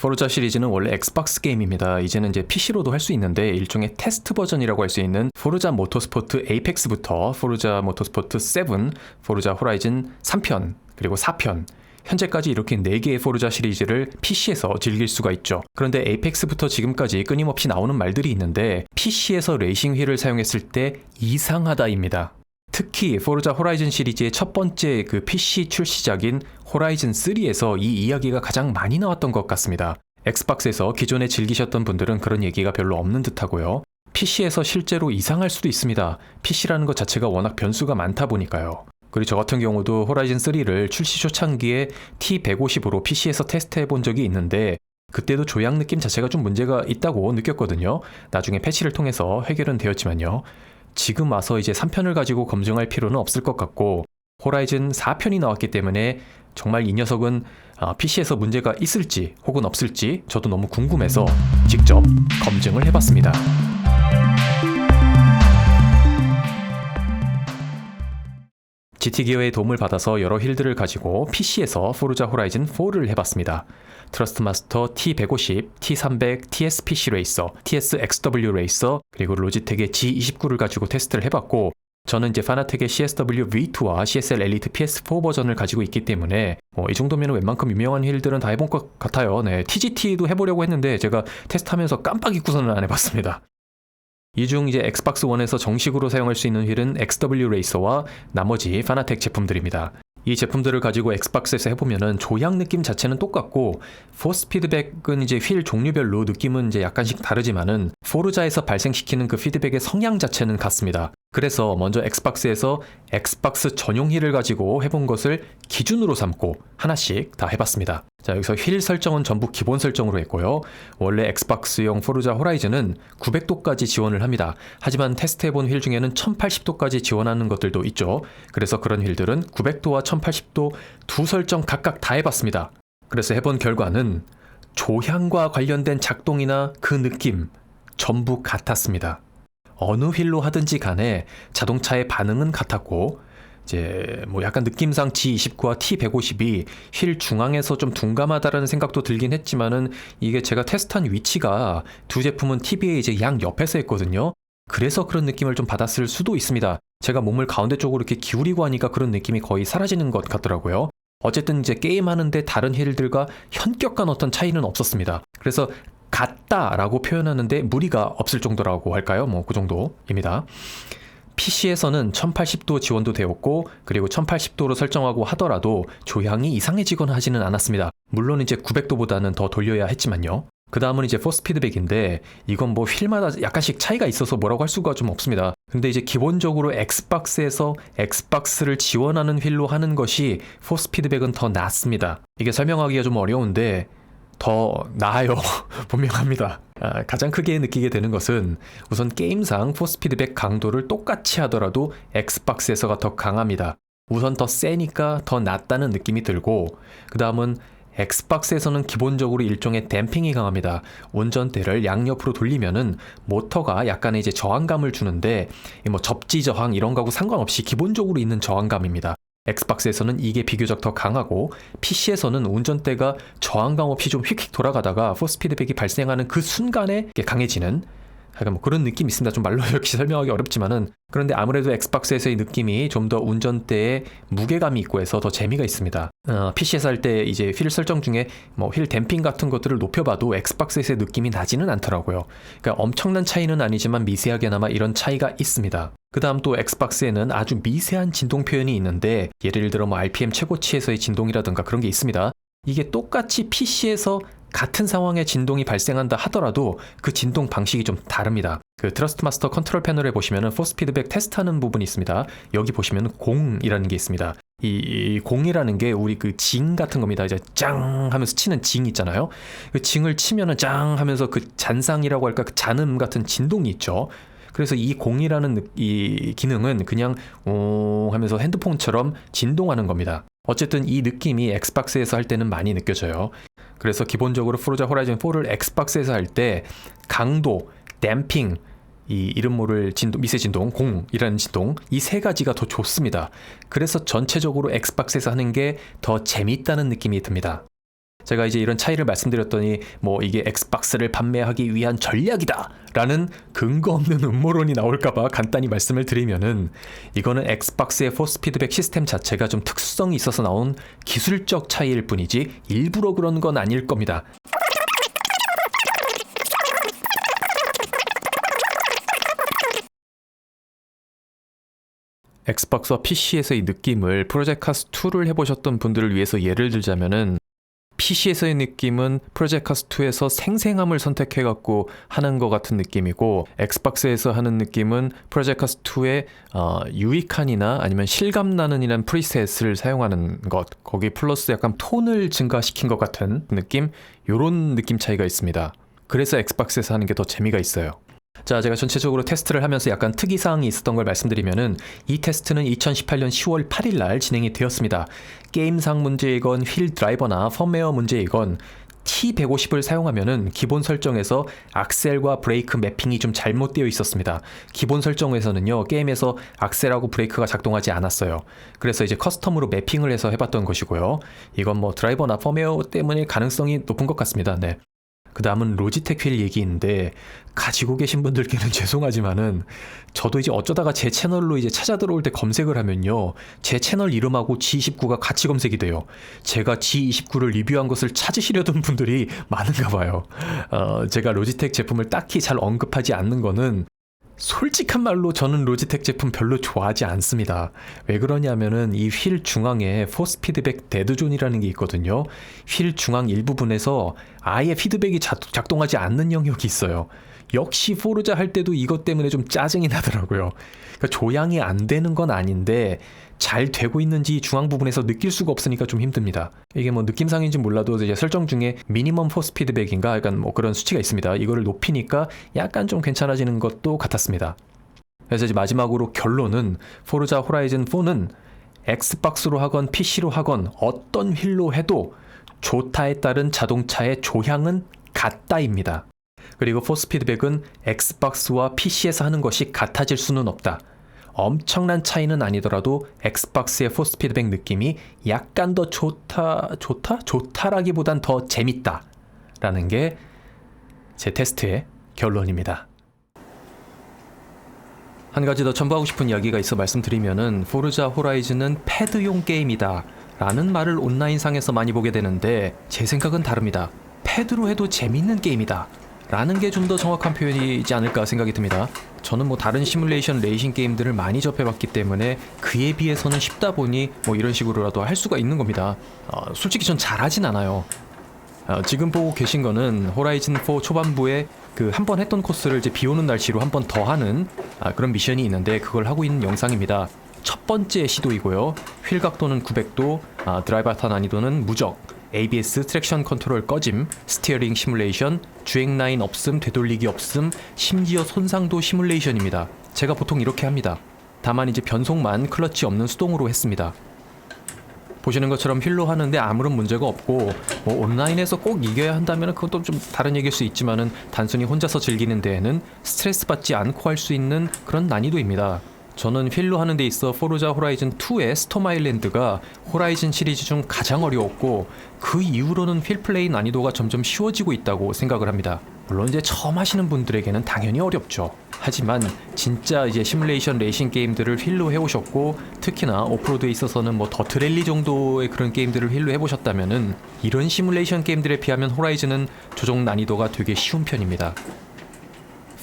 포르자 시리즈는 원래 엑스박스 게임입니다. 이제는 이제 PC로도 할 수 있는데 일종의 테스트 버전이라고 할 수 있는 포르자 모터스포트 에이펙스부터 포르자 모터스포트 7, 포르자 호라이즌 3편, 그리고 4편 현재까지 이렇게 4개의 포르자 시리즈를 PC에서 즐길 수가 있죠. 그런데 에이펙스부터 지금까지 끊임없이 나오는 말들이 있는데 PC에서 레이싱 휠을 사용했을 때 이상하다입니다. 특히 포르자 호라이즌 시리즈의 첫 번째 그 PC 출시작인 호라이즌 3에서 이 이야기가 가장 많이 나왔던 것 같습니다. 엑스박스에서 기존에 즐기셨던 분들은 그런 얘기가 별로 없는 듯하고요. PC에서 실제로 이상할 수도 있습니다. PC라는 것 자체가 워낙 변수가 많다 보니까요. 그리고 저 같은 경우도 호라이즌 3를 출시 초창기에 T150으로 PC에서 테스트해 본 적이 있는데 그때도 조향 느낌 자체가 좀 문제가 있다고 느꼈거든요. 나중에 패치를 통해서 해결은 되었지만요. 지금 와서 이제 3편을 가지고 검증할 필요는 없을 것 같고 호라이즌 4편이 나왔기 때문에 정말 이 녀석은 PC에서 문제가 있을지 혹은 없을지 저도 너무 궁금해서 직접 검증을 해봤습니다. GT기어의 도움을 받아서 여러 힐들을 가지고 PC에서 포르자 호라이즌 4를 해봤습니다. 트러스트 마스터 T150, T300, TSPC 레이서, TSXW 레이서, 그리고 로지텍의 G29를 가지고 테스트를 해봤고, 저는 이제 파나텍의 CSW V2와 CSL 엘리트 PS4 버전을 가지고 있기 때문에 뭐 이 정도면 웬만큼 유명한 힐들은 다 해본 것 같아요. 네, TGT도 해보려고 했는데 제가 테스트하면서 깜빡 잊고서는 안 해봤습니다. 이 중 이제 엑스박스 1에서 정식으로 사용할 수 있는 휠은 XW 레이서와 나머지 파나텍 제품들입니다. 이 제품들을 가지고 엑스박스에서 해보면은 조향 느낌 자체는 똑같고 포스 피드백은 이제 휠 종류별로 느낌은 이제 약간씩 다르지만은 포르자에서 발생시키는 그 피드백의 성향 자체는 같습니다. 그래서 먼저 엑스박스에서 엑스박스 전용 휠을 가지고 해본 것을 기준으로 삼고 하나씩 다 해봤습니다. 자, 여기서 휠 설정은 전부 기본 설정으로 했고요. 원래 엑스박스용 포르자 호라이즌은 900도까지 지원을 합니다. 하지만 테스트해본 휠 중에는 1080도까지 지원하는 것들도 있죠. 그래서 그런 휠들은 900도와 1080도 두 설정 각각 다 해봤습니다. 그래서 해본 결과는 조향과 관련된 작동이나 그 느낌 전부 같았습니다. 어느 휠로 하든지 간에 자동차의 반응은 같았고 이제 뭐 약간 느낌상 G29와 T150이 휠 중앙에서 좀 둔감하다라는 생각도 들긴 했지만은 이게 제가 테스트한 위치가 두 제품은 TV에 이제 양 옆에서 했거든요. 그래서 그런 느낌을 좀 받았을 수도 있습니다. 제가 몸을 가운데 쪽으로 이렇게 기울이고 하니까 그런 느낌이 거의 사라지는 것 같더라고요. 어쨌든 이제 게임하는데 다른 힐들과 현격한 어떤 차이는 없었습니다. 그래서 같다라고 표현하는데 무리가 없을 정도라고 할까요? 뭐 그 정도입니다. PC에서는 1080도 지원도 되었고 그리고 1080도로 설정하고 하더라도 조향이 이상해지거나 하지는 않았습니다. 물론 이제 900도보다는 더 돌려야 했지만요. 그 다음은 이제 포스 피드백인데 이건 뭐 휠마다 약간씩 차이가 있어서 뭐라고 할 수가 좀 없습니다. 근데 이제 기본적으로 엑스박스에서 엑스박스를 지원하는 휠로 하는 것이 포스 피드백은 더 낫습니다. 이게 설명하기가 좀 어려운데 더 나아요. 분명합니다. 아, 가장 크게 느끼게 되는 것은 우선 게임상 포스 피드백 강도를 똑같이 하더라도 엑스박스에서가 더 강합니다. 우선 더 세니까 더 낫다는 느낌이 들고 그 다음은 엑스박스에서는 기본적으로 일종의 댐핑이 강합니다. 운전대를 양옆으로 돌리면은 모터가 약간의 이제 저항감을 주는데 뭐 접지 저항 이런 거하고 상관없이 기본적으로 있는 저항감입니다. 엑스박스에서는 이게 비교적 더 강하고 PC에서는 운전대가 저항감 없이 좀 휙휙 돌아가다가 포스 피드백이 발생하는 그 순간에 강해지는 약간 뭐 그런 느낌이 있습니다. 좀 말로 이렇게 설명하기 어렵지만은 그런데 아무래도 엑스박스에서의 느낌이 좀 더 운전대에 무게감이 있고 해서 더 재미가 있습니다. 어, PC에서 할 때 이제 휠 설정 중에 뭐 휠 댐핑 같은 것들을 높여봐도 엑스박스에서의 느낌이 나지는 않더라고요. 그러니까 엄청난 차이는 아니지만 미세하게나마 이런 차이가 있습니다. 그 다음 또 엑스박스에는 아주 미세한 진동 표현이 있는데 예를 들어 뭐 RPM 최고치에서의 진동이라든가 그런 게 있습니다. 이게 똑같이 PC에서 같은 상황에 진동이 발생한다 하더라도 그 진동 방식이 좀 다릅니다. 그 트러스트 마스터 컨트롤 패널에 보시면은 포스 피드백 테스트하는 부분이 있습니다. 여기 보시면은 공이라는 게 있습니다. 이, 이 공이라는 게 우리 그 징 같은 겁니다. 이제 짱 하면서 치는 징 있잖아요. 그 징을 치면은 짱 하면서 그 잔상이라고 할까 그 잔음 같은 진동이 있죠. 그래서 이 공이라는 이 기능은 그냥 오 하면서 핸드폰처럼 진동하는 겁니다. 어쨌든 이 느낌이 엑스박스에서 할 때는 많이 느껴져요. 그래서 기본적으로 프로자 호라이즌 4를 엑스박스에서 할 때 강도, 댐핑, 이 이름 모를 진동, 미세 진동, 공이라는 진동 이 세 가지가 더 좋습니다. 그래서 전체적으로 엑스박스에서 하는 게 더 재밌다는 느낌이 듭니다. 제가 이제 이런 차이를 말씀드렸더니 뭐 이게 엑스박스를 판매하기 위한 전략이다라는 근거 없는 음모론이 나올까봐 간단히 말씀을 드리면은 이거는 엑스박스의 포스 피드백 시스템 자체가 좀 특수성이 있어서 나온 기술적 차이일 뿐이지 일부러 그런 건 아닐 겁니다. 엑스박스와 PC에서의 느낌을 프로젝트 카스 2를 해보셨던 분들을 위해서 예를 들자면은 PC에서의 느낌은 프로젝트 카스 2에서 생생함을 선택해갖고 하는 것 같은 느낌이고 엑스박스에서 하는 느낌은 프로젝트 카스 2의 어, 유익한이나 아니면 실감나는 이란 프리셋을 사용하는 것 거기 플러스 약간 톤을 증가시킨 것 같은 느낌 요런 느낌 차이가 있습니다. 그래서 엑스박스에서 하는 게 더 재미가 있어요. 자, 제가 전체적으로 테스트를 하면서 약간 특이사항이 있었던 걸 말씀드리면은 이 테스트는 2018년 10월 8일 날 진행이 되었습니다. 게임상 문제이건 휠 드라이버나 펌웨어 문제이건 T150을 사용하면은 기본 설정에서 악셀과 브레이크 매핑이 좀 잘못되어 있었습니다. 기본 설정에서는요, 게임에서 악셀하고 브레이크가 작동하지 않았어요. 그래서 이제 커스텀으로 매핑을 해서 해봤던 것이고요. 이건 뭐 드라이버나 펌웨어 때문에 가능성이 높은 것 같습니다. 네. 그 다음은 로지텍 휠 얘기인데 가지고 계신 분들께는 죄송하지만은 저도 이제 어쩌다가 제 채널로 이제 찾아 들어올 때 검색을 하면요. 제 채널 이름하고 G29가 같이 검색이 돼요. 제가 G29를 리뷰한 것을 찾으시려던 분들이 많은가 봐요. 어, 제가 로지텍 제품을 딱히 잘 언급하지 않는 거는 솔직한 말로 저는 로지텍 제품 별로 좋아하지 않습니다. 왜 그러냐면은 이 휠 중앙에 포스 피드백 데드존이라는 게 있거든요. 휠 중앙 일부분에서 아예 피드백이 자- 작동하지 않는 영역이 있어요. 역시 포르자 할 때도 이것 때문에 좀 짜증이 나더라고요. 그러니까 조향이 안 되는 건 아닌데 잘 되고 있는지 중앙 부분에서 느낄 수가 없으니까 좀 힘듭니다. 이게 뭐 느낌상인지 몰라도 이제 설정 중에 미니멈 포스 피드백인가 약간 뭐 그런 수치가 있습니다. 이거를 높이니까 약간 좀 괜찮아지는 것도 같았습니다. 그래서 이제 마지막으로 결론은 포르자 호라이즌 4는 엑스박스로 하건 PC로 하건 어떤 휠로 해도 좋다에 따른 자동차의 조향은 같다입니다. 그리고 포스 피드백은 엑스박스와 PC에서 하는 것이 같아질 수는 없다. 엄청난 차이는 아니더라도 엑스박스의 포스 피드백 느낌이 약간 더 좋다, 좋다? 좋다라기보단 더 재밌다. 라는 게 제 테스트의 결론입니다. 한 가지 더 첨부하고 싶은 이야기가 있어 말씀드리면은 포르자 호라이즌은 패드용 게임이다 라는 말을 온라인상에서 많이 보게 되는데 제 생각은 다릅니다. 패드로 해도 재밌는 게임이다 라는 게 좀 더 정확한 표현이지 않을까 생각이 듭니다. 저는 뭐 다른 시뮬레이션 레이싱 게임들을 많이 접해봤기 때문에 그에 비해서는 쉽다 보니 뭐 이런 식으로라도 할 수가 있는 겁니다. 어, 솔직히 전 잘하진 않아요. 어, 지금 보고 계신 거는 호라이즌 4 초반부에 그 한 번 했던 코스를 이제 비 오는 날씨로 한 번 더 하는 아, 그런 미션이 있는데 그걸 하고 있는 영상입니다. 첫 번째 시도이고요. 휠 각도는 900도, 아, 드라이버 타 난이도는 무적, ABS 트랙션 컨트롤 꺼짐, 스티어링 시뮬레이션, 주행 라인 없음, 되돌리기 없음, 심지어 손상도 시뮬레이션입니다. 제가 보통 이렇게 합니다. 다만 이제 변속만 클러치 없는 수동으로 했습니다. 보시는 것처럼 휠로 하는데 아무런 문제가 없고 뭐 온라인에서 꼭 이겨야 한다면 그것도 좀 다른 얘기일 수 있지만은 단순히 혼자서 즐기는 데에는 스트레스 받지 않고 할 수 있는 그런 난이도입니다. 저는 휠로 하는 데 있어 포르자 호라이즌 2의 스톰 아일랜드가 호라이즌 시리즈 중 가장 어려웠고 그 이후로는 휠 플레이 난이도가 점점 쉬워지고 있다고 생각을 합니다. 물론 이제 처음 하시는 분들에게는 당연히 어렵죠. 하지만 진짜 이제 시뮬레이션 레이싱 게임들을 휠로 해오셨고 특히나 오프로드에 있어서는 뭐 더트랠리 정도의 그런 게임들을 휠로 해보셨다면은 이런 시뮬레이션 게임들에 비하면 호라이즌은 조정 난이도가 되게 쉬운 편입니다.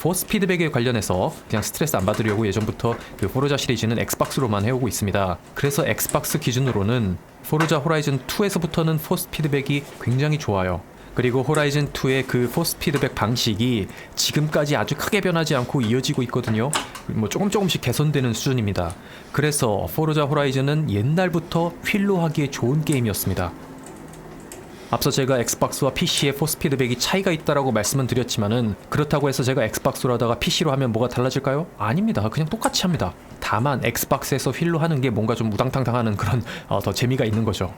포스 피드백에 관련해서 그냥 스트레스 안 받으려고 예전부터 그 포르자 시리즈는 엑스박스로만 해오고 있습니다. 그래서 엑스박스 기준으로는 포르자 호라이즌 2에서부터는 포스 피드백이 굉장히 좋아요. 그리고 호라이즌 2의 그 포스 피드백 방식이 지금까지 아주 크게 변하지 않고 이어지고 있거든요. 뭐 조금 조금씩 개선되는 수준입니다. 그래서 포르자 호라이즌은 옛날부터 휠로 하기에 좋은 게임이었습니다. 앞서 제가 엑스박스와 PC의 포스 피드백이 차이가 있다라고 말씀은 드렸지만은 그렇다고 해서 제가 엑스박스로 하다가 PC로 하면 뭐가 달라질까요? 아닙니다. 그냥 똑같이 합니다. 다만 엑스박스에서 휠로 하는 게 뭔가 좀 우당탕탕하는 그런 어, 더 재미가 있는 거죠.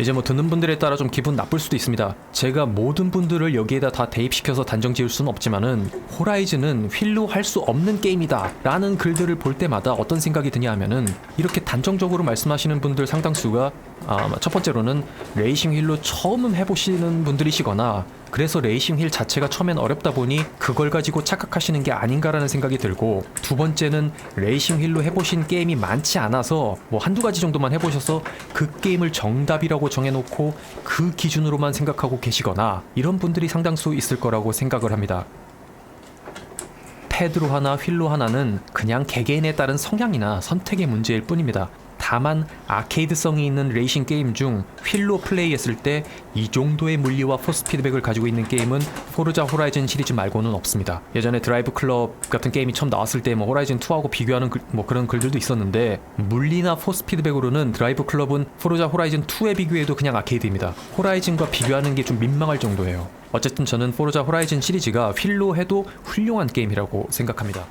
이제 뭐 듣는 분들에 따라 좀 기분 나쁠 수도 있습니다. 제가 모든 분들을 여기에다 다 대입시켜서 단정 지을 수는 없지만은 호라이즌은 휠로 할 수 없는 게임이다 라는 글들을 볼 때마다 어떤 생각이 드냐 하면은 이렇게 단정적으로 말씀하시는 분들 상당수가 아, 첫 번째로는 레이싱 휠로 처음 해보시는 분들이시거나 그래서 레이싱 휠 자체가 처음엔 어렵다 보니 그걸 가지고 착각하시는 게 아닌가라는 생각이 들고 두 번째는 레이싱 휠로 해보신 게임이 많지 않아서 뭐 한두 가지 정도만 해보셔서 그 게임을 정답이라고 정해놓고 그 기준으로만 생각하고 계시거나 이런 분들이 상당수 있을 거라고 생각을 합니다. 패드로 하나 휠로 하나는 그냥 개개인에 따른 성향이나 선택의 문제일 뿐입니다. 다만 아케이드성이 있는 레이싱 게임 중 휠로 플레이했을 때 이 정도의 물리와 포스 피드백을 가지고 있는 게임은 포르자 호라이즌 시리즈 말고는 없습니다. 예전에 드라이브 클럽 같은 게임이 처음 나왔을 때 뭐 호라이즌 2하고 비교하는 글, 뭐 그런 글들도 있었는데 물리나 포스 피드백으로는 드라이브 클럽은 포르자 호라이즌 2에 비교해도 그냥 아케이드입니다. 호라이즌과 비교하는 게 좀 민망할 정도예요. 어쨌든 저는 포르자 호라이즌 시리즈가 휠로 해도 훌륭한 게임이라고 생각합니다.